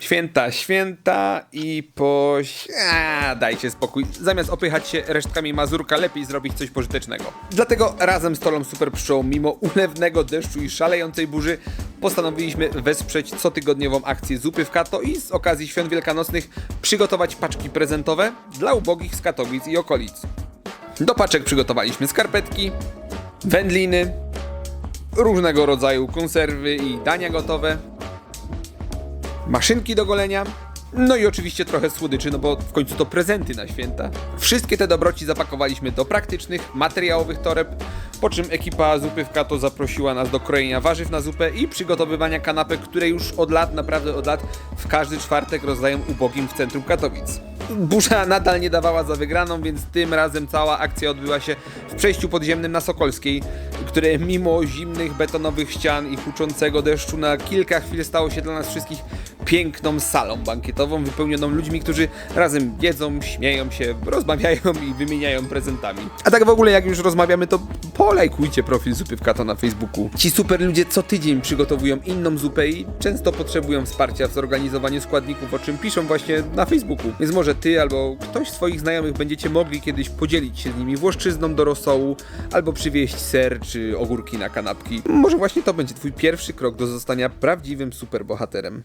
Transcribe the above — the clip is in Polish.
Święta, święta i po... A, dajcie spokój. Zamiast opychać się resztkami mazurka, lepiej zrobić coś pożytecznego. Dlatego razem z Tolą Super Pszczołą, mimo ulewnego deszczu i szalejącej burzy, postanowiliśmy wesprzeć cotygodniową akcję Zupy w Kato i z okazji Świąt Wielkanocnych przygotować paczki prezentowe dla ubogich z Katowic i okolic. Do paczek przygotowaliśmy skarpetki, wędliny, różnego rodzaju konserwy i dania gotowe, maszynki do golenia, no i oczywiście trochę słodyczy, no bo w końcu to prezenty na święta. Wszystkie te dobroci zapakowaliśmy do praktycznych, materiałowych toreb, po czym ekipa Zupy w Kato zaprosiła nas do krojenia warzyw na zupę i przygotowywania kanapek, które już od lat, naprawdę od lat, w każdy czwartek rozdają ubogim w centrum Katowic. Burza nadal nie dawała za wygraną, więc tym razem cała akcja odbyła się w przejściu podziemnym na Sokolskiej, które mimo zimnych betonowych ścian i huczącego deszczu na kilka chwil stało się dla nas wszystkich piękną salą bankietową wypełnioną ludźmi, którzy razem jedzą, śmieją się, rozmawiają i wymieniają prezentami. A tak w ogóle jak już rozmawiamy, to polajkujcie profil Zupy w Kato na Facebooku. Ci super ludzie co tydzień przygotowują inną zupę i często potrzebują wsparcia w zorganizowaniu składników, o czym piszą właśnie na Facebooku. Więc może ty albo ktoś z swoich znajomych będziecie mogli kiedyś podzielić się z nimi włoszczyzną do rosołu, albo przywieźć ser czy ogórki na kanapki. Może właśnie to będzie twój pierwszy krok do zostania prawdziwym superbohaterem.